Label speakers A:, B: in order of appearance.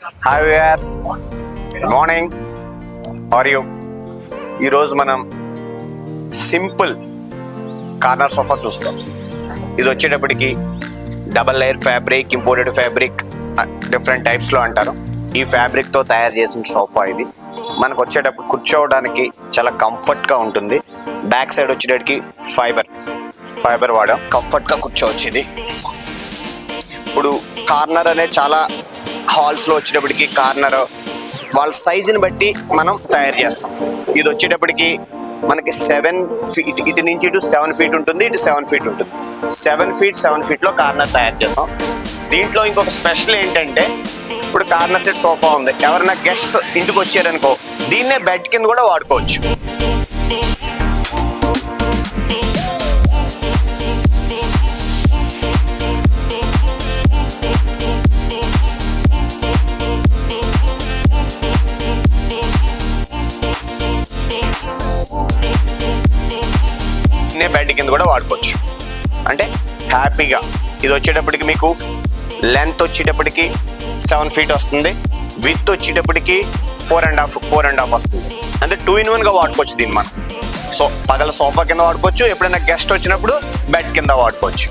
A: Hi viewers good morning are you ఈరోజు మనం simple corner sofa చూస్తాం. ఇది వచ్చేటప్పటికి double layer fabric imported fabric different టైప్స్లో అంటారు. ఈ ఫ్యాబ్రిక్తో తయారు చేసిన సోఫా ఇది. మనకు వచ్చేటప్పుడు కూర్చోవడానికి చాలా కంఫర్ట్గా ఉంటుంది. బ్యాక్ సైడ్ వచ్చేటప్పటికి ఫైబర్ ఫైబర్ వాడాం కంఫర్ట్గా కూర్చోవచ్చు ఇది ఇప్పుడు కార్నర్ అనేది చాలా హాల్స్లో వచ్చేటప్పటికి కార్నర్ వాళ్ళ సైజుని బట్టి మనం తయారు చేస్తాం. ఇది వచ్చేటప్పటికి మనకి సెవెన్ ఫీట్ ఇటు నుంచి ఇటు సెవెన్ ఫీట్ ఉంటుంది ఇటు సెవెన్ ఫీట్ ఉంటుంది. సెవెన్ ఫీట్ సెవెన్ ఫీట్లో కార్నర్ తయారు చేస్తాం. దీంట్లో ఇంకొక స్పెషల్ ఏంటంటే ఇప్పుడు కార్నర్ సెట్ సోఫా ఉంది. ఎవరైనా గెస్ట్స్ ఇంటికి వచ్చారనుకో దీన్నే బెడ్ కింద కూడా వాడుకోవచ్చు. నే బెడ్ కింద కూడా వాడుకోవచ్చు. అంటే హ్యాపీగా. ఇది వచ్చేటప్పటికి మీకు లెంత్ వచ్చేటప్పటికి సెవెన్ ఫీట్ వస్తుంది. విత్ వచ్చేటప్పటికి four and half four and half వస్తుంది. అంటే టూ ఇన్ వన్గా వాడుకోవచ్చు దీన్ని మనం. సో పగల సోఫా కింద వాడుకోవచ్చు ఎప్పుడైనా గెస్ట్ వచ్చినప్పుడు బెడ్ కింద వాడుకోవచ్చు.